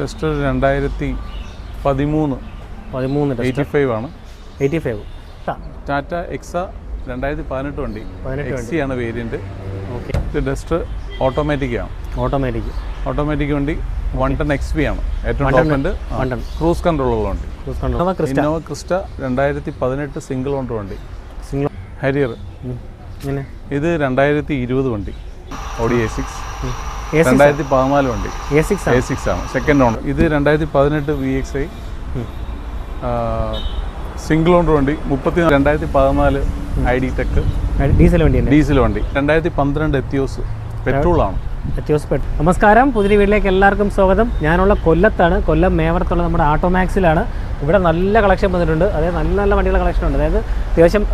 Just ഒരു രണ്ടായിരത്തി പതിമൂന്ന്. പതിമൂന്ന് എയ്റ്റി ഫൈവ് ആണ്. എയ്റ്റി ഫൈവ് ടാറ്റ എക്സ രണ്ടായിരത്തി പതിനെട്ട് വണ്ടി. എക്സി ആണ് വേരിയന്റ് ഓക്കെ. ഇത് ഡസ്റ്റ് ഓട്ടോമാറ്റിക് ആണ്. ഓട്ടോമാറ്റിക്. ഓട്ടോമാറ്റിക് വണ്ടി വൺ ടൺ എക്സ് പി ആണ്. ഏറ്റവും ടോപ്പ് ഉണ്ട് ക്രൂസ് കൺട്രോൾ. ഉള്ള വണ്ടി ഇന്നോവ ക്രിസ്റ്റ രണ്ടായിരത്തി പതിനെട്ട് സിംഗിൾ ഓണർ വണ്ടി. Single Harrier. ഇത് രണ്ടായിരത്തി ഇരുപത് വണ്ടി. Audi A six. രണ്ടായിരത്തി പതിനാല് വണ്ടി. എ സിക്സ് എ സിക്സ് ആണ്. സെക്കൻഡ് ഓണർ ഇത് രണ്ടായിരത്തി പതിനെട്ട് V X I single owner വണ്ടി. മുപ്പത്തി രണ്ടായിരത്തി പതിനാല് ഐ ഡി ടെക്. ഡീസൽ വണ്ടി ഡീസൽ വണ്ടി. രണ്ടായിരത്തി പന്ത്രണ്ട് എത്തിയോസ്. പെട്രോൾ ആണ് അത്യോസ്പെട്ട് നമസ്കാരം. പുതിയ വീട്ടിലേക്ക് എല്ലാവർക്കും സ്വാഗതം. ഞാനുള്ള കൊല്ലത്താണ്. കൊല്ലം മേവർത്തുള്ള നമ്മുടെ ആട്ടോമാക്സിലാണ്. ഇവിടെ നല്ല കളക്ഷൻ വന്നിട്ടുണ്ട്. അതായത് നല്ല നല്ല വണ്ടികളുടെ കളക്ഷൻ ഉണ്ട്. അതായത് അത്യാവശ്യം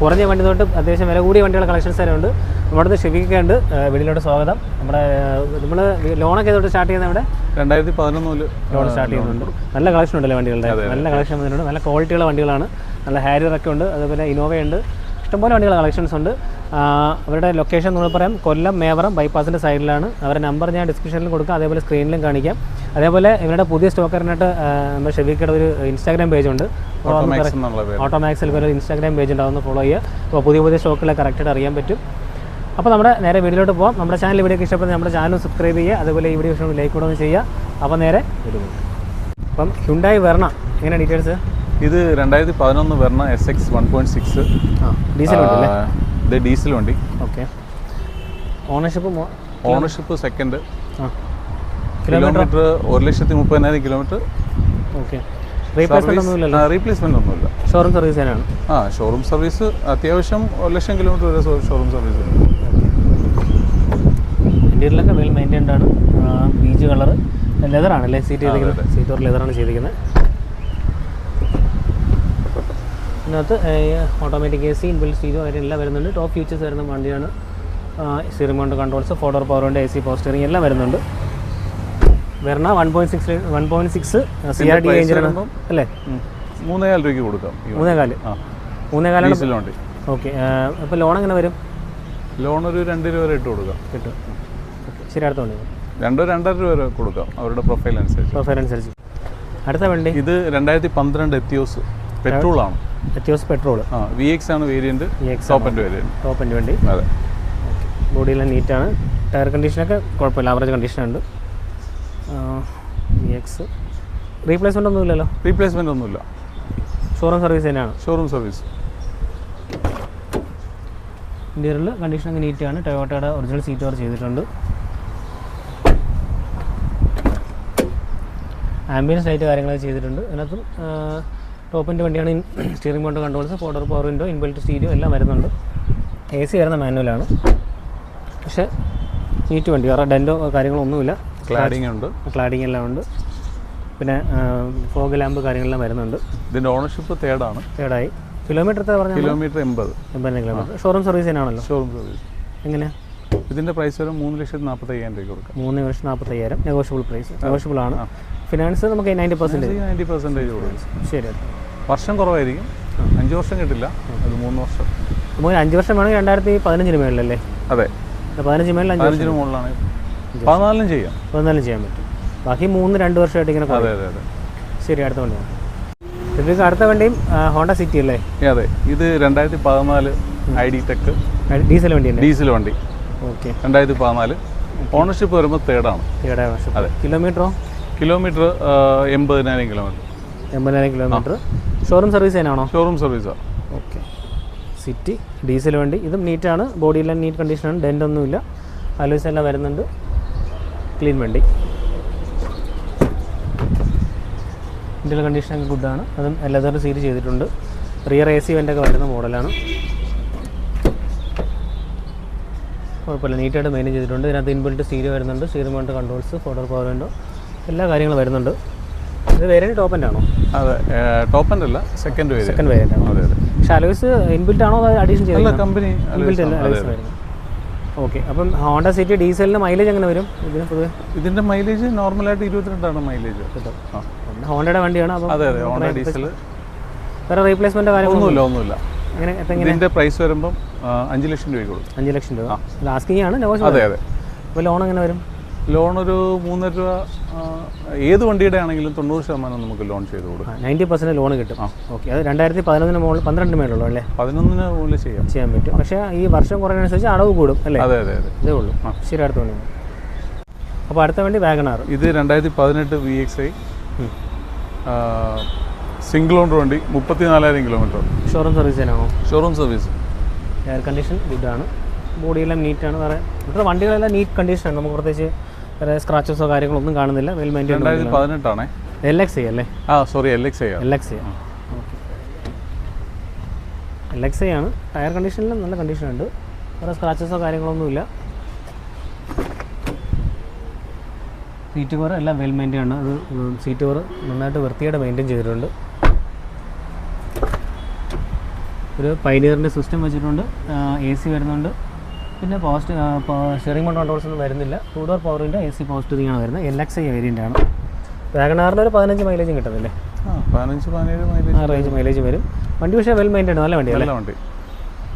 കുറഞ്ഞ വണ്ടി തൊട്ട് അത്യാവശ്യം വില കൂടിയ വണ്ടികളുടെ കളക്ഷൻസ് വരെ ഉണ്ട്. നമ്മുടെ അടുത്ത് ഷെഫിക്കുണ്ട് വീട്ടിലോട്ട് സ്വാഗതം. നമ്മുടെ നമ്മൾ ലോണൊക്കെ തൊട്ട് സ്റ്റാർട്ട് ചെയ്യുന്ന ഇവിടെ? രണ്ടായിരത്തി പതിനൊന്നിൽ ലോൺ സ്റ്റാർട്ട് ചെയ്യുന്നുണ്ട്. നല്ല കളക്ഷൻ ഉണ്ടല്ലേ വണ്ടികളുടെ? നല്ല കളക്ഷൻ വന്നിട്ടുണ്ട്. നല്ല ക്വാളിറ്റിയുള്ള വണ്ടികളാണ്. നല്ല ഹാരിയറൊക്കെ ഉണ്ട്. അതുപോലെ ഇന്നോവയുണ്ട് ഇഷ്ടംപോലെ വണ്ടികൾ കളക്ഷൻസ് ഉണ്ട്. അവരുടെ ലൊക്കേഷൻ നമ്മൾ പറയാം. കൊല്ലം മേവറം ബൈപ്പാസിന്റെ സൈഡിലാണ് അവരുടെ നമ്പർ ഞാൻ ഡിസ്ക്രിപ്ഷനിലും കൊടുക്കാം. അതേപോലെ സ്ക്രീനിലും കാണിക്കാം. അതേപോലെ ഇവരുടെ പുതിയ സ്റ്റോക്കറിനായിട്ട് നമ്മുടെ ഷെഫിക്കയുടെ ഒരു ഇൻസ്റ്റാഗ്രാം പേജ് ഉണ്ട്. ഓട്ടോമാക്സിൽ ഒരു ഇൻസ്റ്റാഗ്രാം പേജ് ഉണ്ടാവുന്ന ഫോളോ ചെയ്യുക. അപ്പോൾ പുതിയ പുതിയ സ്റ്റോക്കുകളെ കറക്റ്റായിട്ട് അറിയാൻ പറ്റും. അപ്പോൾ നമ്മുടെ നേരെ വീഡിയോയിലോട്ട് പോകാം നമ്മുടെ ചാനൽ വീഡിയോ ഇഷ്ടപ്പെടുന്ന നമ്മുടെ ചാനൽ സബ്സ്ക്രൈബ് ചെയ്യുക. അതുപോലെ ഈ വീഡിയോ ലൈക്ക് കൂടെ ഒന്ന് ചെയ്യുക. അപ്പോൾ നേരെ വീഡിയോ അപ്പം ഹ്യുണ്ടായി വരണം എങ്ങനെ ഡീറ്റെയിൽസ് ഇത് രണ്ടായിരത്തി പതിനൊന്ന് വരുന്ന S X one point six diesel വണ്ടി ഇത് ഡീസൽ വണ്ടി okay. Ownership ownership second kilometre? ഒരു ലക്ഷത്തി മുപ്പതിനായിരം കിലോമീറ്റർ. ഓക്കെ. റീപ്ലേസ്മെന്റ് ഒന്നുമില്ല. ഷോറൂം സർവീസ് തന്നെയാണ്. ആ ഷോറൂം സർവീസ് അത്യാവശ്യം ഒരു ലക്ഷം കിലോമീറ്റർ വരെ ഷോറൂം സർവീസ് ഉണ്ട്. വെൽ മെയിന്റൈൻഡ് ആണ്. ബീച്ച് കളർ ലെതറാണ് അല്ലേ സീറ്റ് ചെയ്തിരിക്കുന്നത്? സീറ്റ് ലെതറാണ് ചെയ്തിരിക്കുന്നത്. ഇതിനകത്ത് automatic A C inbuilt stereo എല്ലാം വരുന്നുണ്ട്. ടോപ്പ് ഫീച്ചേഴ്സ് വരുന്ന വണ്ടിയാണ്. Steering mount controls four door power ഉണ്ട് എ സി പവർ സ്റ്റിയറിംഗ് എല്ലാം വരുന്നുണ്ട്. വരണ one point six one point six C R D എഞ്ചിനാണ് അല്ലേ. മൂന്നേകാൽ രൂപയ്ക്ക് കൊടുക്കാം. മൂന്നേകാൽ. മൂന്നേകാലാണ് ഓക്കെ അപ്പോൾ ലോൺ എങ്ങനെ വരും? ലോൺ ഒരു രണ്ട് രൂപ വരെ ഇട്ട് കൊടുക്കാം. കിട്ടും. ശരി അടുത്ത വണ്ടി. രണ്ടോ രണ്ടര രൂപ വരെ കൊടുക്കാം. അവരുടെ പ്രൊഫൈൽ അനുസരിച്ച്. പ്രൊഫൈൽ അനുസരിച്ച്. അടുത്ത വണ്ടി? ഇത് രണ്ടായിരത്തി പന്ത്രണ്ട് എത്തിയോസ്. പെട്രോൾ ആണ് പെട്രോൾ ആ വി എക്സ് ആണ് variant top end variant top end വണ്ടി. അതെ. ബോഡിയെല്ലാം നീറ്റാണ് ടയർ കണ്ടീഷനൊക്കെ കുഴപ്പമില്ല. ആവറേജ് കണ്ടീഷനുണ്ട് വി എക്സ് റീപ്ലേസ്മെന്റ് ഒന്നുമില്ലല്ലോ റീപ്ലേസ്മെന്റ് ഒന്നുമില്ല ഷോറൂം സർവീസ് തന്നെയാണ്. ഷോറൂം സർവീസ് ഇന്റീരിയറിൽ കണ്ടീഷനൊക്കെ നീറ്റാണ് ടൊയോട്ടയുടെ ഒറിജിനൽ സീറ്റ് കവർ ചെയ്തിട്ടുണ്ട്. ആംബിയൻസ് ലൈറ്റ് കാര്യങ്ങളൊക്കെ ചെയ്തിട്ടുണ്ട്. അതിനകത്തും ടോപ്പിന്റെ വണ്ടിയാണ് steering mount controls four door power window inbuilt stereo എല്ലാം വരുന്നുണ്ട്. എ സി വരുന്ന മാനുവലാണ് പക്ഷേ നീറ്റ് വണ്ടി വേറെ ഡെൻഡോ കാര്യങ്ങളൊന്നുമില്ല. ക്ലാഡിംഗ് ഉണ്ട്. ക്ലാഡിംഗ് എല്ലാം ഉണ്ട്. പിന്നെ ഫോഗ് ലാമ്പ് കാര്യങ്ങളെല്ലാം വരുന്നുണ്ട്. ഇതിന്റെ ഓണർഷിപ്പ് തേർഡാണ് തേർഡായി കിലോമീറ്റർ എത്ര പറഞ്ഞു കിലോമീറ്റർ എൺപത്. എൺപത് കിലോമീറ്റർ ഷോറൂം സർവീസ് തന്നെയാണല്ലോ? ഷോറൂം സർവീസ് എങ്ങനെ? ഇതിന്റെ പ്രൈസ് വരും മൂന്ന് ലക്ഷത്തി നാൽപ്പത്തയ്യായിരം രൂപ കൊടുക്കാം. മൂന്ന് ലക്ഷത്തി നാൽപ്പത്തയ്യായിരം നെഗോഷ്യബിൾ പ്രൈസ് നെഗോഷ്യബിൾ ആണ്. ഫിനാൻസ് നമുക്ക് നയന്റി പെർസെന്റേജ് നയന്റി പെർസെന്റേജ് കൊടുക്കും. ശരി. വർഷം കുറവായിരിക്കും. അഞ്ച് വർഷം കിട്ടില്ല. അത് മൂന്ന് വർഷം. മൂന്ന് അഞ്ച് വർഷം വേണമെങ്കിൽ രണ്ടായിരത്തി പതിനഞ്ചിന് മേളിലല്ലേ? അതെ. പതിനഞ്ച് മേളിൽ അഞ്ചിന് പതിനഞ്ചിന് മുകളിലാണ്. പതിനാലിനും ചെയ്യാം. പതിനാലും ചെയ്യാൻ പറ്റും. ബാക്കി മൂന്ന് രണ്ട് വർഷമായിട്ട് ഇങ്ങനെ അതെ അതെ അതെ. ശരി അടുത്ത വണ്ടി ഇതിലേക്ക് അടുത്ത വണ്ടിയും ഹോണ്ട സിറ്റി അല്ലേ? അതെ. ഇത് രണ്ടായിരത്തി പതിനാല് ഐ ഡി ടെക്. ഡീസൽ വണ്ടി ഡീസൽ വണ്ടി. ഓക്കെ. രണ്ടായിരത്തി പതിനാല്. ഓണർഷിപ്പ് വരുമ്പോൾ തേർഡാണ് വർഷം. അതെ. കിലോമീറ്ററോ? കിലോമീറ്റർ എൺപതിനായിരം കിലോമീറ്റർ. എൺപതിനായിരം കിലോമീറ്റർ ഷോറൂം സർവീസ് തന്നെയാണോ? ഷോറൂം സർവീസാണ് ഓക്കെ സിറ്റി ഡീസൽ വണ്ടി. ഇതും നീറ്റാണ് ബോഡിയെല്ലാം നീറ്റ് കണ്ടീഷനാണ് ഡെന്റ് ഒന്നുമില്ല. അലോയ്സ് എല്ലാം വരുന്നുണ്ട്. ക്ലീൻ വണ്ടി. ഇതിന്റെ കണ്ടീഷനൊക്കെ ഗുഡാണ് അതും ലെതർ സീറ്റ് ചെയ്തിട്ടുണ്ട്. റിയർ എ സി വെന്റൊക്കെ വരുന്ന മോഡലാണ് കുഴപ്പമില്ല. നീറ്റായിട്ട് മെയിൻ ചെയ്തിട്ടുണ്ട്. ഇതിനകത്ത് ഇൻബിൽറ്റ് സ്റ്റീരിയോ വരുന്നുണ്ട്. Steering mount controls four door power window എല്ലാ കാര്യങ്ങളും വരുന്നുണ്ട്. ഇത് വേറെ ടോപ്പ് എന്റെ ആണോ? അതെ ടോപ്പ് എൻഡ് അല്ല സെക്കൻഡ് വേരിയന്റ് സെക്കൻഡ് വേരിയന്റ് ആണോ. അതെ അതെ. പക്ഷേ അലോയ്സ് ഇൻബിൽറ്റ് ആണോ അതോ അഡീഷൻ അല്ല ചെയ്തത് കമ്പനി ഇൻബിൽറ്റ് അല്ല? അലോയ്സ് വരുന്നത് ഓക്കെ അപ്പം ഹോണ്ട സിറ്റി ഡീസലിന് മൈലേജ് എങ്ങനെ വരും? ഇതിന് പൊതുവെ? ഇതിന്റെ മൈലേജ് നോർമലായിട്ട് ഇരുപത്തിരണ്ടാണ് മൈലേജ് ഹോണ്ടയുടെ വണ്ടിയാണ് അപ്പം അതെ അതെ ഹോണ്ട ഡീസൽ വേറെ റീപ്ലേസ്മെന്റ് കാര്യങ്ങളൊന്നും ഒന്നുമില്ല അങ്ങനെ ഇതിന്റെ പ്രൈസ് വരുമ്പം ആ, അഞ്ച് ലക്ഷം രൂപയ്ക്ക് കൊടുക്കും അഞ്ച് ലക്ഷം രൂപ. ലാസ്റ്റിംഗ് ആണ് അതെ അതെ. അപ്പോൾ ലോൺ എങ്ങനെ വരും? ലോൺ ഒരു മൂന്നര രൂപ ഏത് വണ്ടിയുടെ ആണെങ്കിലും തൊണ്ണൂറ് ശതമാനം നമുക്ക് ലോൺ ചെയ്ത് കൊടുക്കും. നയന്റി പെർസെന്റ് ലോൺ കിട്ടും. ഓക്കെ അത് രണ്ടായിരത്തി പതിനൊന്നിന് മുകളിൽ പന്ത്രണ്ട് മേലുള്ളൂ അല്ലേ? പതിനൊന്നിന് മുകളിൽ ചെയ്യാം. ചെയ്യാൻ പറ്റും. പക്ഷേ ഈ വർഷം കുറയുന്നതനുസരിച്ച് അളവ് കൂടും അല്ലേ? അതെ അതെ അതെ. ഇതേ ഉള്ളൂ. ശരി അടുത്ത വണ്ടി അപ്പോൾ അടുത്ത വണ്ടി വാഗണാർ ഇത് രണ്ടായിരത്തി പതിനെട്ട് V X I single own വണ്ടി മുപ്പത്തി നാലായിരം കിലോമീറ്റർ. ഷോറൂം സർവീസ് തന്നെയാണോ? ഷോറൂം സർവീസ് എയർ കണ്ടീഷൻ ഗുഡാണ് ബോഡിയെല്ലാം നീറ്റാണ് വേറെ ഇവിടുത്തെ വണ്ടികളെല്ലാം നീറ്റ് കണ്ടീഷനാണ് നമുക്ക് പ്രത്യേകിച്ച് വേറെ സ്ക്രാച്ചസോ കാര്യങ്ങളോ ഒന്നും കാണുന്നില്ല. വെൽ മെയിന്റൈൻ പതിനെട്ടാണേ? എൽ എക്സ് ഐ അല്ലേ? ആ sorry L X I L X I L X I ആണ്. ടയർ കണ്ടീഷനിലും നല്ല കണ്ടീഷനുണ്ട് വേറെ സ്ക്രാച്ചസോ കാര്യങ്ങളൊന്നുമില്ല. സീറ്റ് കവർ എല്ലാം വെൽ മെയിന്റൈൻ ആണ്. അത് സീറ്റ് കവർ നന്നായിട്ട് വൃത്തിയായിട്ട് മെയിന്റെയിൻ ചെയ്തിട്ടുണ്ട്. ഒരു പൈനിയറിന്റെ സിസ്റ്റം വെച്ചിട്ടുണ്ട്. എ സി വരുന്നുണ്ട്. പിന്നെ പോസ്റ്റ് സ്റ്റിയറിംഗ് മൗണ്ട് കൺട്രോൾസ് ഒന്നും വരുന്നില്ല. ടൂ ഡോർ പവറിന്റെ എ സി പോസ്റ്റിംഗ് ആണ് വരുന്നത്. എൽ എക്സ് ഐ വേരിയന്റ് ആണ്. വാഗണാറിന് ഒരു പതിനഞ്ച് മൈലേജും കിട്ടുന്നില്ലേ പതിനഞ്ച് പതിനേഴ് മൈലേജ് ആ റേഞ്ച് മൈലേജ് വരും. വണ്ടി പക്ഷേ വെൽ മെയിന്റൈൻ നല്ല വണ്ടി നല്ല വണ്ടി.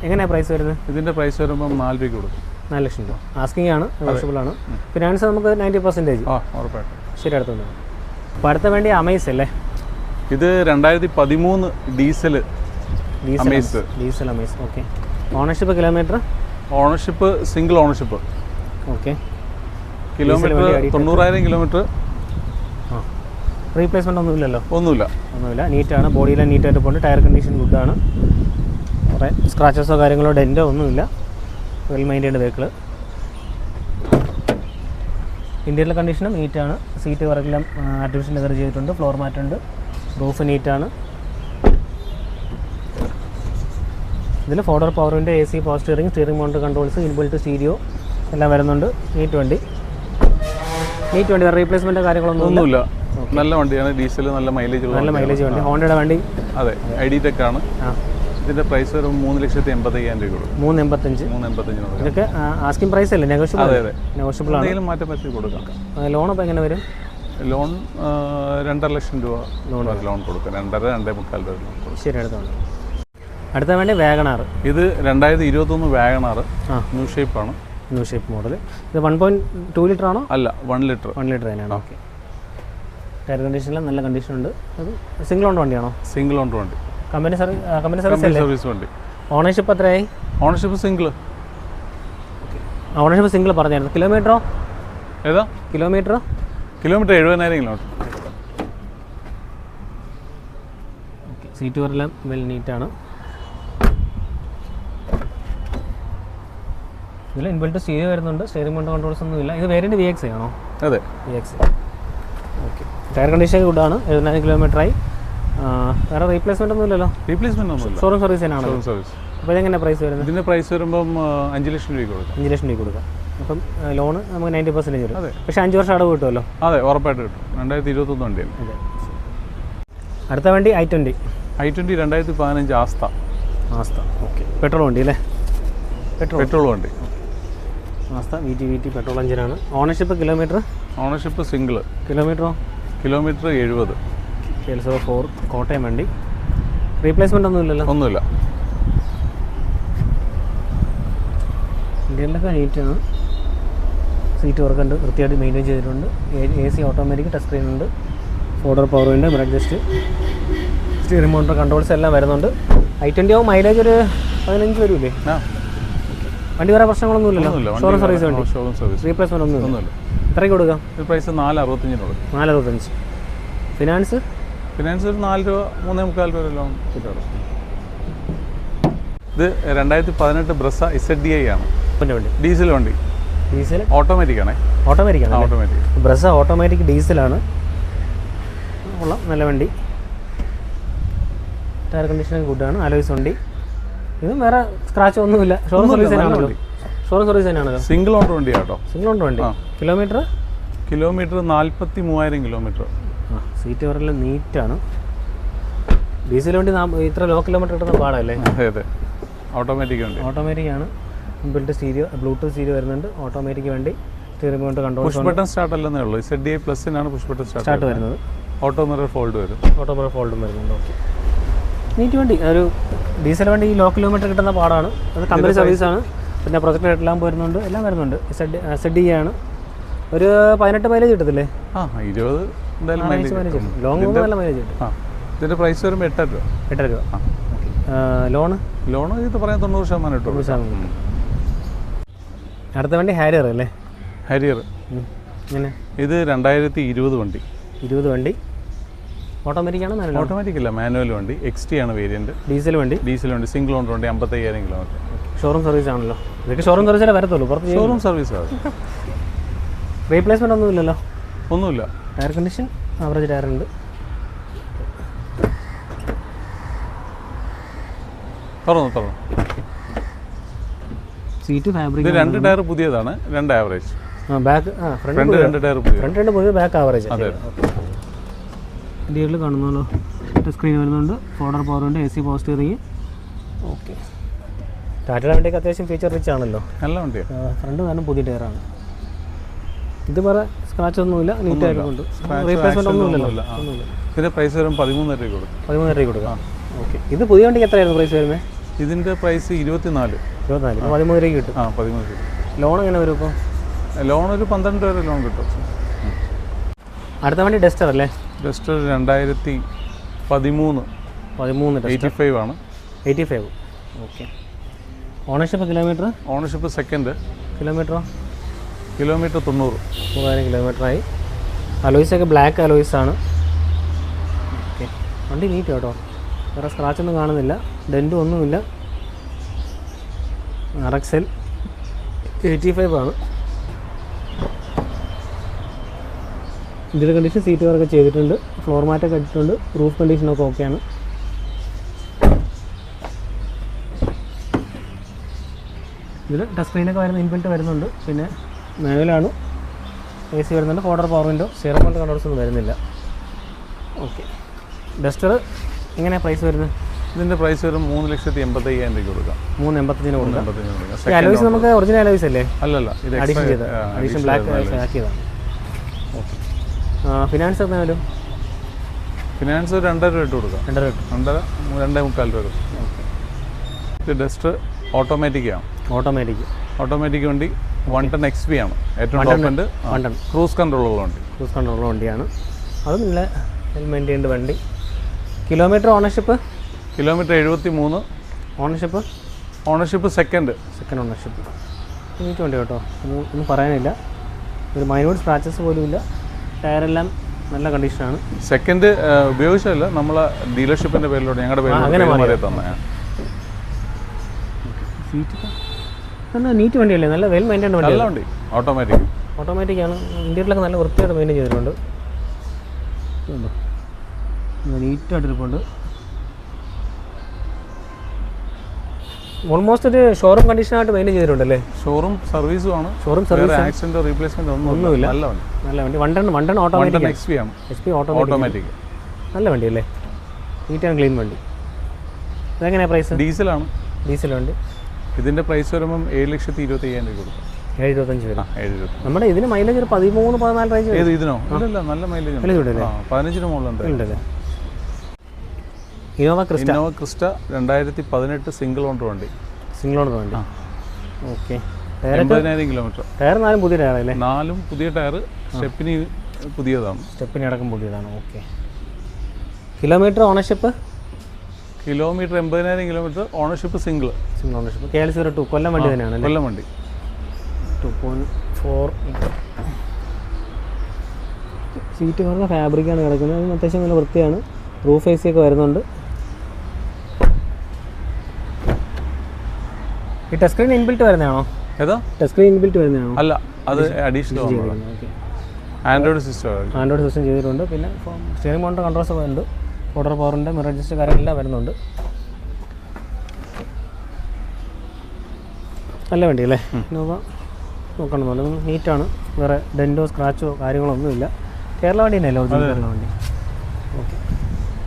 എങ്ങനെയാണ് പ്രൈസ് വരുന്നത്? ഇതിന്റെ പ്രൈസ് വരുമ്പോൾ നാല് രൂപ കൊടുക്കും. നാല് ലക്ഷം രൂപ. ആസ്കിങ് ആണ് നെഗോഷ്യബിൾ ആണ്. ഫിനാൻസ് നമുക്ക് നയന്റി പെർസെന്റേജ് ഉറപ്പായിട്ടും. ശരി അടുത്തുണ്ട് അപ്പോൾ അടുത്ത വേണ്ടി അമേസ് അല്ലേ? ഇത് രണ്ടായിരത്തി പതിമൂന്ന് diesel diesel Amaze okay ownership kilometre ownership single ownership okay. Kilometre തൊണ്ണൂറായിരം കിലോമീറ്റർ. റീപ്ലേസ്മെന്റ് ഒന്നുമില്ലല്ലോ? ഒന്നുമില്ല. ഒന്നുമില്ല. നീറ്റാണ് ബോഡിയിലെ നീറ്റായിട്ട് പോകുന്നുണ്ട് ടയർ കണ്ടീഷൻ ഗുഡാണ് കുറേ സ്ക്രാച്ചസോ കാര്യങ്ങളോ ഡെന്റോ ഒന്നുമില്ല. വെൽ മൈന്റൈൻഡ് വെഹിക്കിൾ ഇന്റീരിയൽ കണ്ടീഷനും നീറ്റാണ് സീറ്റ് വർക്കെല്ലാം ആർട്ടിഫിഷ്യൽ ലെതർ ചെയ്തിട്ടുണ്ട്. ഫ്ലോർ മാറ്റുണ്ട് റൂഫ് നീറ്റാണ് ഇതിൽ ഫോർഡർ പവറിന്റെ A C power steering steering mount controls inbuilt stereo എല്ലാം വരുന്നുണ്ട്. ഈ ട്വന്റി ഈ ട്വന്റി റീപ്ലേസ്മെന്റ് റീപ്ലേസ്മെന്റോ കാര്യങ്ങളൊന്നും ഒന്നുമില്ല. നല്ല വണ്ടിയാണ്. ഡീസൽ നല്ല മൈലേജ് നല്ല മൈലേജ് വണ്ടി. ഹോണ്ടയുടെ വണ്ടി? അതെ. ഐ ഡി ടെക് ആണ്. ഇതിന്റെ പ്രൈസ് ഒരു മൂന്ന് ലക്ഷത്തി എൺപത്തയ്യായിരം രൂപ മൂന്ന് എൺപത്തഞ്ച്. മൂന്ന് എൺപത്തഞ്ചിന് ഇതൊക്കെ ആസ്കിംഗ് പ്രൈസ് അല്ലേ? നെഗോഷ്യബിൾ അതെ അതെ. നെഗോഷ്യബിൾ ആണ്. എന്തെങ്കിലും മാറ്റം പറ്റി കൊടുക്കാം. ലോൺ അപ്പോൾ എങ്ങനെ വരും? ലോൺ രണ്ടര ലക്ഷം രൂപ ലോൺ. ലോൺ കൊടുക്കാം. രണ്ടര രണ്ടേ മുക്കാൽ രൂപ ശരി അടുത്താണ് അടുത്ത വേണ്ടി വാഗണാർ ഇത് രണ്ടായിരത്തി ഇരുപത്തൊന്ന് വാഗണാർ ന്യൂ ഷേപ്പാണ് ന്യൂ ഷേപ്പ് മോഡൽ ഇത് വൺ പോയിന്റ് ടു ലിറ്റർ ആണോ? അല്ല വൺ ലിറ്റർ വൺ ലിറ്റർ തന്നെയാണ്. ഓക്കെ ടയർ കണ്ടീഷനിൽ നല്ല കണ്ടീഷൻ ഉണ്ട്. അത് സിംഗിൾ ഓൺ വണ്ടിയാണോ? സിംഗിൾ ഓൺ വണ്ടി. Company service company service service വണ്ടി. ഓണർഷിപ്പ് എത്രയായി? ഓണർഷിപ്പ് സിംഗിൾ ഓണർഷിപ്പ് സിംഗിൾ പറഞ്ഞായിരുന്നു. കിലോമീറ്ററോ ഏതാ? കിലോമീറ്ററോ കിലോമീറ്റർ എഴുപതിനായിരം കിലോമീറ്റർ സീറ്റ് വരെല്ലാം വെൽ നീറ്റാണ് ഇതിൽ ഇൻബിൾട്ട് സ്റ്റീരിയോ വരുന്നുണ്ട്. സ്റ്റിയറിംഗ് മൗണ്ട് കൺട്രോൾസ് ഒന്നും ഇല്ല. ഇത് വേരിയന്റ് വി എക്സ് ആണോ? അതെ. V X okay tyre condition ഗുഡാണ് എഴുപതിനായിരം കിലോമീറ്ററായി വേറെ റീപ്ലേസ്മെന്റ് ഒന്നും ഇല്ലല്ലോ? റീപ്ലേസ്മെന്റ് ഒന്നുമില്ല ഷോറൂം സർവീസ് തന്നെയാണ്? ഷോറൂം സർവീസ് അപ്പോൾ ഇതെങ്ങനെ പ്രൈസ് വരുന്നത്? ഇതിന്റെ പ്രൈസ് വരുമ്പം ആ, അഞ്ച് ലക്ഷം രൂപ കൊടുക്കാം. അഞ്ച് ലക്ഷം രൂപ കൊടുക്കാം. അപ്പം ലോൺ നമുക്ക് നയന്റി പെർസെന്റേജ് വരും. അതെ. പക്ഷേ അഞ്ച് വർഷം അടവ് കിട്ടുമല്ലോ? അതെ ഉറപ്പായിട്ട് കിട്ടും. രണ്ടായിരത്തി ഇരുപത്തൊന്ന് വണ്ടിയാണ് അതെ. അടുത്ത വണ്ടി ഐ ട്വന്റി ഐ ട്വന്റി രണ്ടായിരത്തി പതിനഞ്ച് ആസ്ത. ആസ്ത. ഓക്കെ പെട്രോൾ വണ്ടി അല്ലേ? പെട്രോൾ പെട്രോൾ വണ്ടി Astor V T V T petrol എഞ്ചിനാണ് ഓണർഷിപ്പ് കിലോമീറ്റർ ഓണർഷിപ്പ് സിംഗിൾ കിലോമീറ്ററോ കിലോമീറ്റർ എഴുപത്. സെയിൽസ് ഓഫ് ഫോർ കോട്ടയം വണ്ടി. റീപ്ലേസ്മെന്റ് ഒന്നും ഇല്ലല്ലോ? ഒന്നുമില്ല. ഇന്ത്യയിലൊക്കെ നീറ്റാണ് സീറ്റ് വർക്കുണ്ട് വൃത്തിയായിട്ട് മെയിന്റെയിൻ ചെയ്തിട്ടുണ്ട്. A C automatic touch screen ഉണ്ട്. Four door power window brake just steering motor controls എല്ലാം വരുന്നുണ്ട്. ഐ ട്വന്റി ആവും മൈലേജ് ഒരു പതിനഞ്ച് ആ. വണ്ടി വേറെ പ്രശ്നങ്ങളൊന്നും ഇല്ലല്ലോ ഷോറൂം സർവീസ് വണ്ടി. ഷോറൂം സർവീസ് റീപ്ലേസ്മെന്റ് ഒന്നുമില്ല. എത്രയ്ക്ക് കൊടുക്കാം? പ്രൈസ് നാല് അറുപത്തഞ്ചിന് കൊടുക്കും. നാല് അറുപത്തഞ്ച് ഫിനാൻസ് ഫിനാൻസ് ഒരു നാല് രൂപ മൂന്നേ മുക്കാൽ രൂപ ലോൺ കിട്ടും ഇത് രണ്ടായിരത്തി പതിനെട്ട് ബ്രസ ഇസഡ് ഡി ഐ ആണ് വണ്ടി. ഡീസൽ വണ്ടി. ഡീസൽ? ഓട്ടോമാറ്റിക് ആണേ. ഓട്ടോമാറ്റിക് ആണ് ഓട്ടോമാറ്റിക് ബ്രസ ഓട്ടോമാറ്റിക് ഡീസലാണ്. ഉള്ള നല്ല വണ്ടി. ടയർ കണ്ടീഷൻ ഗുഡാണ് അലോയ്സ് വണ്ടി. ഇതും വേറെ സ്ക്രാച്ച് ഒന്നുമില്ല. ഷോറൂം സർവീസ് തന്നെയാണല്ലോ. ഷോറൂം സർവീസ് തന്നെയാണല്ലോ സിംഗിൾ ഓണർ വണ്ടിയാട്ടോ സിംഗിൾ ഓൺ വണ്ടി. കിലോമീറ്റർ കിലോമീറ്റർ നാൽപ്പത്തി മൂവായിരം കിലോമീറ്റർ സീറ്റ് കവറെല്ലാം നീറ്റാണ് ഡീസൽ വണ്ടി ഇത്ര ലോ കിലോമീറ്റർ കിട്ടുന്ന പാടല്ലേ? അതെ അതെ. ഓട്ടോമാറ്റിക് വണ്ടി. ഓട്ടോമാറ്റിക് ആണ്. ഇൻബിൽറ്റ് സ്റ്റീരിയോ ബ്ലൂടൂത്ത് സ്റ്റീരിയോ വരുന്നുണ്ട്. ഓട്ടോമാറ്റിക് വണ്ടി. സ്റ്റിയറിംഗ് കൊണ്ട് കൺട്രോൾ പുഷ് ബട്ടൺ സ്റ്റാർട്ട് അല്ലെന്നേ ഉള്ളൂ. സെഡ് ഡി പ്ലസിനാണ് പുഷ് ബട്ടൺ സ്റ്റാർട്ട് സ്റ്റാർട്ട് വരുന്നത്. ഓട്ടോ മിറർ ഫോൾഡ് വരും. ഓട്ടോമാറ്റിക് ഫോൾഡും വരുന്നുണ്ട്. ഓക്കെ നീറ്റ് വണ്ടി. ഒരു ഡീസൽ വണ്ടി ലോ കിലോമീറ്റർ കിട്ടുന്ന പാടാണ്. അത് കമ്പനി സർവീസാണ് പിന്നെ പ്രൊജക്ട് എല്ലാം പോരുന്നുണ്ട് വരുന്നുണ്ട്. എല്ലാം വരുന്നുണ്ട്. സെഡ് സെഡ് ആണ്. ഒരു പതിനെട്ട് മൈലേജ് കിട്ടത്തില്ലേ? ഇരുപത് ലോങ് നല്ല മൈലേജ് കിട്ടും. ആ പ്രൈസ് വരുമ്പോൾ എട്ടര രൂപ. എട്ടര രൂപ. ലോണ് ലോൺ ഇത് പറയാൻ തൊണ്ണൂറ് ശതമാനം തൊണ്ണൂറ് ശതമാനം അടുത്ത വണ്ടി ഹാരിയർ അല്ലേ? ഹാരിയർ. ഇത് രണ്ടായിരത്തി ഇരുപത് വണ്ടി. ഇരുപത് വണ്ടി. ഓട്ടോമാറ്റിക് ആണ് മാനുവൽ ഓട്ടോമാറ്റിക് അല്ല മാനുവൽ വണ്ടി. എക്സ് ടി ആണ് വേരിയന്റ് ഡീസൽ വണ്ടി? ഡീസൽ വണ്ടി സിംഗിൾ ഓണർ വണ്ടി അമ്പത്തയ്യായിരം കിലോമീറ്റർ ഷോറൂം സർവീസ് ആണല്ലോ. ഇതൊക്കെ ഷോറൂം സർവീസ് വരത്തുള്ളൂ? പുറത്ത് ഷോറൂം സർവീസ് ആണ് റീപ്ലേസ്മെന്റ് ഒന്നും ഇല്ലല്ലോ? ഒന്നുമില്ല. എയർ കണ്ടീഷൻ ആവറേജ് ടയർ ഉണ്ട്. തുറന്നു തുറന്നു. സീറ്റ് ഫാബ്രിക് രണ്ട് ടയർ പുതിയതാണ് രണ്ട് ആവറേജ് ബാക്ക് ഫ്രണ്ട് രണ്ട് ടയർ പുതിയ. ഫ്രണ്ട് രണ്ട് പുതിയ ബാക്ക് ആവറേജ് അതെ. ഇന്ത്യയിൽ കാണുന്നല്ലോ സ്ക്രീൻ വരുന്നുണ്ട്. ഫോർഡർ പവർ ഉണ്ട് A C power steering okay ടാറ്റയുടെ വണ്ടിയൊക്കെ അത്യാവശ്യം ഫീച്ചർ റിച്ച് ആണല്ലോ. നല്ല വണ്ടി ഫ്രണ്ട് കാരണം പുതിയ ടയറാണ് ഇത് വേറെ സ്ക്രാച്ച് ഒന്നുമില്ല നീറ്റ് ആയിട്ടുണ്ട് റീപ്ലേസ്മെന്റ് ഒന്നുമില്ലല്ലോ. ഇതിന്റെ പ്രൈസ് വരും പതിമൂന്നര രൂപ കൊടുക്കും. പതിമൂന്ന് രൂപ കൊടുക്കാം. ഓക്കെ ഇത് പുതിയ വണ്ടിക്ക് എത്രയായിരുന്നു പ്രൈസ് വരുന്നത്? ഇതിന്റെ പ്രൈസ് ഇരുപത്തിനാല്. ഇരുപത്തിനാല്. പതിമൂന്ന് രൂപ കിട്ടും. ആ പതിമൂന്ന് രൂപ ലോൺ എങ്ങനെ വരും ഇപ്പോൾ ലോൺ ഒരു പന്ത്രണ്ട് രൂപ ലോൺ കിട്ടും. അടുത്ത വണ്ടി ഡെസ്റ്റർ അല്ലേ? ജസ്റ്റ് രണ്ടായിരത്തി പതിമൂന്ന്. പതിമൂന്ന് എയ്റ്റി ഫൈവ് ആണ്. Eighty five okay ownership kilometre ownership second കിലോമീറ്ററോ kilometre തൊണ്ണൂറ്. മൂവായിരം കിലോമീറ്ററായി അലോയ്സൊക്കെ ബ്ലാക്ക് അലോയ്സ് ആണ്. ഓക്കെ വണ്ടി നീറ്റ് കേട്ടോ വേറെ സ്ക്രാച്ച് ഒന്നും കാണുന്നില്ല. ഡെന്റും ഒന്നുമില്ല. അറക്സെൽ എയ്റ്റി ഫൈവ് ആണ്. ഇതിന്റെ കണ്ടീഷൻ സീറ്റ് വർക്ക് ചെയ്തിട്ടുണ്ട്. ഫ്ലോർ മാറ്റൊക്കെ ഇട്ടിട്ടുണ്ട്. റൂഫ് കണ്ടീഷനൊക്കെ ഓക്കെയാണ് ഇതിൽ ടച്ച് സ്ക്രീനൊക്കെ വരുന്ന ഇൻപെന്റ് വരുന്നുണ്ട്. പിന്നെ മാനുവലാണ് എ സി വരുന്നുണ്ട്. Four door power window zero point controls ഒന്നും വരുന്നില്ല. ഓക്കെ ഡസ്റ്റർ എങ്ങനെയാണ് പ്രൈസ് വരുന്നത്? ഇതിന്റെ പ്രൈസ് വരും മൂന്ന് ലക്ഷത്തി എൺപത്തി അയ്യായിരം രൂപ കൊടുക്കാം. മൂന്ന് എൺപത്തഞ്ചിന് കൊടുക്കാം. അലോയ്സ് നമുക്ക് ഒറിജിനൽ അലോയ്സ് അല്ലേ? അല്ലല്ല ഇത് അഡീഷൻ ചെയ്ത അഡീഷൻ ബ്ലാക്ക് ആക്കിയതാണ്. ഫിനാൻസ് എന്നാലും ഫിനാൻസ് രണ്ടര രൂപ ഇട്ട് കൊടുക്കാം. രണ്ടര രണ്ടര രണ്ടേ മുക്കാൽ രൂപ ഓക്കെ. ഇത് ഡസ്റ്റ് ഓട്ടോമാറ്റിക് ആണ്. ഓട്ടോമാറ്റിക് ഓട്ടോമാറ്റിക് വണ്ടി വൺ ടൺ എക്സ് പി ആണ്. ഏറ്റവും ടോപ്പ് ഉണ്ട്. വൺ ടൺ ക്രൂസ് കൺട്രോൾ ഉള്ള വണ്ടി. ക്രൂസ് കൺട്രോളുള്ള വണ്ടിയാണ്. അതും നല്ല ഹെൽമെന്റ് ചെയ്യേണ്ട വണ്ടി. കിലോമീറ്റർ ഓണർഷിപ്പ് കിലോമീറ്റർ എഴുപത്തി മൂന്ന് ownership ownership second second ownership neat വണ്ടി കേട്ടോ. ഒന്നും ഒന്നും പറയാനില്ല. ഒരു മൈനോട് സ്ക്രാച്ചസ് പോലും ഇല്ല ടയറെല്ലാം നല്ല കണ്ടീഷനാണ്. സെക്കൻഡ് ഉപയോഗിച്ചല്ല നമ്മളെ ഡീലർഷിപ്പിന്റെ പേരിലോട്ട് ഞങ്ങളുടെ പേരിലോട്ട് തന്നെ സീറ്റ് നല്ല നീറ്റ് വണ്ടിയല്ലേ? നല്ല വെൽ മെയിന്റൈൻഡ് നല്ല വണ്ടിയാണ് വണ്ടി ഓട്ടോമാറ്റിക് ഓട്ടോമാറ്റിക് ആണ്. ഇന്ത്യയിലൊക്കെ നല്ല വൃത്തിയായിട്ട് മെയിന്റെയിൻ ചെയ്തിട്ടുണ്ട്. ഇതുണ്ടോ? ഓൾമോസ്റ്റ് ഒരു ഷോറൂം കണ്ടീഷൻ കണ്ടീഷനായിട്ട് മെയിൻ ചെയ്തിട്ടുണ്ടല്ലേ? ഷോറൂം സർവീസും ആണ്. ഷോറൂം സർവീസ് ആക്സിഡന്റ് റീപ്ലേസ്മെന്റ് ഒന്നും ഒന്നുമില്ല. നല്ല വണ്ടി. നല്ല വണ്ടി. One ton automatic XP X P ആണ്. എക്സ്പി പി ഓട്ടോമാറ്റിക് നല്ല വണ്ടി അല്ലേ? നീറ്റ് ആൻഡ് ക്ലീൻ വണ്ടി. ഇതെങ്ങനെയാണ് പ്രൈസ് ഡീസലാണ് ഡീസൽ വണ്ടി. ഇതിന്റെ പ്രൈസ് വരുമ്പം ഏഴ് ലക്ഷത്തി ഇരുപത്തി അയ്യായിരം രൂപ കൊടുക്കും. ഏഴ് ഇരുപത്തഞ്ച് ആ വരും ഏഴ് നമ്മുടെ ഇതിന് മൈലേജ് ഒരു പതിമൂന്ന് പതിനാല് റേഞ്ച് ഇതിനോ? ഇല്ല നല്ല മൈലേജ് പതിനഞ്ചിന് മുകളിലുണ്ട്. ഉണ്ടല്ലേ ഇനോവ ക്രിസ്റ്റ? ഇന്നോവ ക്രിസ്റ്റ രണ്ടായിരത്തി പതിനെട്ട് സിംഗിൾ ഓണർ വണ്ടി. സിംഗിൾ ഓണർ വണ്ടി. ഓക്കെ. ടയർ എൺപതിനായിരം കിലോമീറ്റർ. ടയർ നാലും പുതിയ ടയറല്ലേ? നാലും പുതിയ ടയർ സ്റ്റെപ്പിനി പുതിയതാണ്. സ്റ്റെപ്പിന് അടക്കം പുതിയതാണ്. ഓക്കെ. Kilometre ownership? കിലോമീറ്റർ എൺപതിനായിരം kilometre ownership single. Single ownership. K L zero two Kollam വണ്ടി തന്നെയാണ് അല്ലേ കൊല്ലം വണ്ടി. ടു പോയിന്റ് ഫോർ സീറ്റ് പറഞ്ഞ ഫാബ്രിക്കാണ് കിടക്കുന്നത്. അത്യാവശ്യം നല്ല വൃത്തിയാണ്. റൂഫ് എ സി ഒക്കെ വരുന്നുണ്ട്. ഈ ടച്ച് സ്ക്രീൻ ഇൻബിൽറ്റ് വരുന്നതാണോ? ഏതാ? ടച്ച് സ്ക്രീൻ ഇൻബിൽറ്റ് വരുന്നതാണോ? അല്ല അത് additional Android system Android system ചെയ്തിട്ടുണ്ട്. പിന്നെ സ്റ്റിയറിംഗ് മോണിറ്റർ കൺട്രോൾസ് ഉണ്ട്. ഓർഡർ പവറിന്റെ മിറർ അഡ്ജസ്റ്റ് കാര്യങ്ങളെല്ലാം വരുന്നുണ്ട്. നല്ല വണ്ടി അല്ലേ? ഇന്നോവ നോക്കണം. നല്ല നീറ്റാണ് വേറെ ഡെന്റോ സ്ക്രാച്ചോ കാര്യങ്ങളൊന്നുമില്ല കേരള വണ്ടി തന്നെയല്ലേ ഒറിജിനൽ കേരള വണ്ടി? ഓക്കെ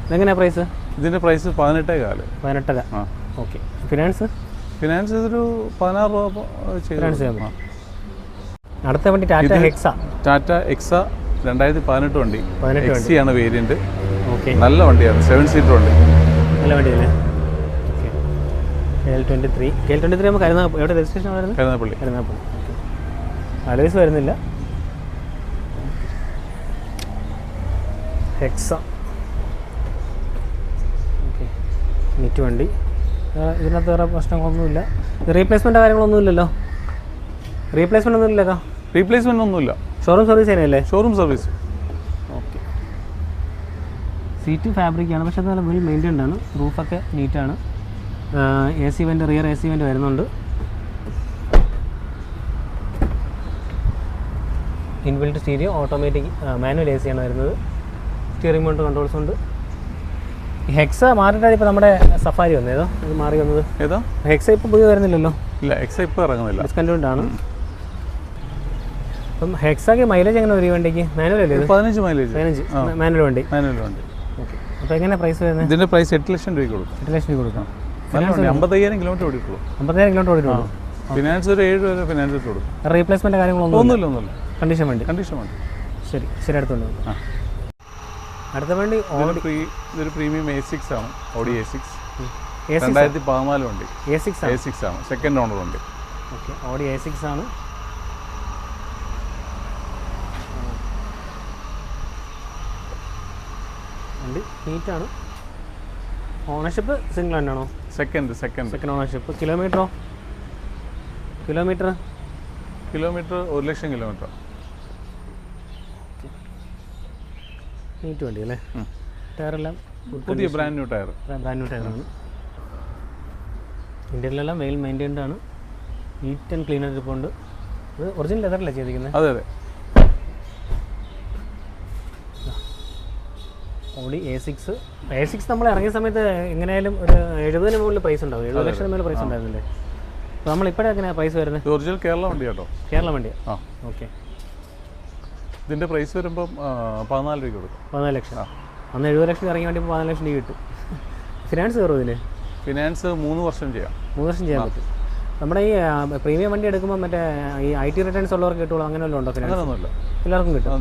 ഇതെങ്ങനെയാണ് പ്രൈസ് ഇതിന്റെ പ്രൈസ് പതിനെട്ടേ കാൽ. പതിനെട്ടര. ഓക്കെ ഫിനാൻസ് ഫിനാൻസ് ചെയ്തൊരു പതിനാറ് രൂപ ഫിനാൻസ് ചെയ്തു. ചെയ്തു അടുത്ത വണ്ടി ടാറ്റ ഇത് ഹെക്സ ടാറ്റ എക്സ രണ്ടായിരത്തി പതിനെട്ട് വണ്ടി. പതിനെട്ട് എക്സി ആണ് വേരിയന്റ് ഓക്കെ നല്ല വണ്ടിയാണ്. സെവൻ സീറ്റർ വണ്ടി. നല്ല വണ്ടിയല്ലേ? Okay L twenty three L twenty three നമുക്ക് കരുനാ എവിടെ രജിസ്ട്രേഷൻ വരുന്നത്? കരുനാപ്പള്ളി കരുനാപ്പള്ളി അലവീസ് വരുന്നില്ല. ഹെക്സ ഓക്കെ വണ്ടി. ഇതിനകത്ത് വേറെ പ്രശ്നങ്ങളൊന്നുമില്ല. റീപ്ലേസ്മെന്റ് കാര്യങ്ങളൊന്നുമില്ലല്ലോ? റീപ്ലേസ്മെന്റ് ഒന്നുമില്ലല്ലോ റീപ്ലേസ്മെന്റ് ഒന്നുമില്ല. ഷോറൂം സർവീസ് തന്നെയല്ലേ? ഷോറൂം സർവീസ് ഓക്കെ സീറ്റ് ഫാബ്രിക്കാണ് പക്ഷേ അത് നല്ല വെൽ മെയിന്റൈൻഡ് ആണ്. റൂഫൊക്കെ നീറ്റാണ് A C vent rear A C vent വരുന്നുണ്ട്. Inbuilt stereo automatic manual A C ആണ് വരുന്നത്. സ്റ്റിയറിംഗ് മൗണ്ട് കൺട്രോൾസ് ഉണ്ട്. ഹെക്സ മാറിയിട്ടാണ് ഇപ്പോൾ നമ്മുടെ സഫാരി വന്നത്. ഏതോ? ഇത് മാറി വന്നത്. ഏതോ? ഹെക്സ ഇപ്പോൾ പുതിയ വരുന്നില്ലല്ലോ. ഇല്ല ഹെക്സ ഇപ്പോൾ ഇറങ്ങുന്നില്ല. ഡിസ്കൗണ്ട് ആണ്. അപ്പം ഹെക്സാക്ക് മൈലേജ് എങ്ങനെ വരും വണ്ടിക്ക്? മാനുവൽ അല്ലേ ഇത്? പതിനഞ്ച് മൈലേജ് പതിനഞ്ച്. മാനുവൽ വണ്ടി. മാനുവൽ വണ്ടി. ഓക്കെ അപ്പോൾ എങ്ങനെ പ്രൈസ് വരുന്നത്? ഇതിന്റെ പ്രൈസ് എട്ട് ലക്ഷം രൂപയ്ക്ക് കൊടുക്കും. എട്ട് ലക്ഷം രൂപ കൊടുക്കാം. അമ്പത്തയ്യായിരം കിലോമീറ്റർ ഓടിക്കുള്ളൂ അമ്പത്തയ്യായിരം കിലോമീറ്റർ ഓടിയിട്ടുള്ളൂ. ഫിനാൻസ് ഒരു ഏഴ് വരെ ഫിനാൻസ് ഇട്ട് കൊടുക്കും. റീപ്ലേസ്മെന്റ് കാര്യങ്ങളൊന്നും ഒന്നുമില്ല ഒന്നുമില്ല. കണ്ടീഷൻ വണ്ടി. കണ്ടീഷൻ വണ്ടി. ശരി ശരി അടുത്തുണ്ട് ആ. അടുത്ത വണ്ടി പ്രീ ഇതൊരു പ്രീമിയം എ സിക്സ് ആണ്. ഓഡി എ സിക്സ് രണ്ടായിരത്തി പതിനാല് വണ്ടി. എ സിക്സ് എ സിക്സ് ആണ്. സെക്കൻഡ് ഓണർ വണ്ടി. ഓക്കെ ഓഡി എ സിക്സ് ആണ്. വണ്ടി നീറ്റാണ് ഓണർഷിപ്പ് സിംഗിൾ ആണോ? സെക്കൻഡ് സെക്കൻഡ് സെക്കൻഡ് ഓണർഷിപ്പ് കിലോമീറ്ററോ കിലോമീറ്റർ കിലോമീറ്റർ ഒരു ലക്ഷം കിലോമീറ്റർ നീറ്റ് വണ്ടി അല്ലേ ടയറെല്ലാം പുതിയ brand new tyre brand new ടയറാണ് ഇന്റീരിയലെല്ലാം വെയിൽ മെയിന്റൈൻഡ് ആണ്. നീറ്റ് ആൻഡ് ക്ലീൻ ആയിട്ട് ഉണ്ട് ഇത് ഒറിജിനൽ ലെതറല്ലേ ചെയ്തിരിക്കുന്നത് അതെ അതെ. ഓടി എ സിക്സ് എ സിക്സ് നമ്മൾ ഇറങ്ങിയ സമയത്ത് എങ്ങനെയാലും ഒരു എഴുപതിന് മുകളിൽ പൈസ ഉണ്ടാവും. എഴുപത് ലക്ഷത്തിന് മുകളിൽ പ്രൈസ് ഉണ്ടായിരുന്നില്ലേ? അപ്പോൾ നമ്മൾ ഇപ്പോഴും എങ്ങനെയാണ് പ്രൈസ് വരുന്നത് ഒറിജിനൽ കേരള വണ്ടിയാട്ടോ. കേരള വണ്ടിയാണ് ആ. ഓക്കെ ഇതിന്റെ പ്രൈസ് വരുമ്പം പതിനാല് രൂപ കൊടുക്കും. പതിനാല് ലക്ഷം. അന്ന് എഴുപത് ലക്ഷം ഇറങ്ങി വേണ്ടി പതിനാല് ലക്ഷം രൂപ കിട്ടും. ഫിനാൻസ് കയറും ഇതിന് ഫിനാൻസ് മൂന്ന് വർഷം ചെയ്യാം. മൂന്ന് വർഷം ചെയ്യാൻ പറ്റും. നമ്മുടെ ഈ പ്രീമിയം വണ്ടി എടുക്കുമ്പോൾ മറ്റേ ഈ ഐ ടി റിട്ടേൺസ് ഉള്ളവർക്ക് കിട്ടുള്ളൂ അങ്ങനെ വല്ലതും ഉണ്ടോ ഫിനാൻസ് എല്ലാവർക്കും കിട്ടും.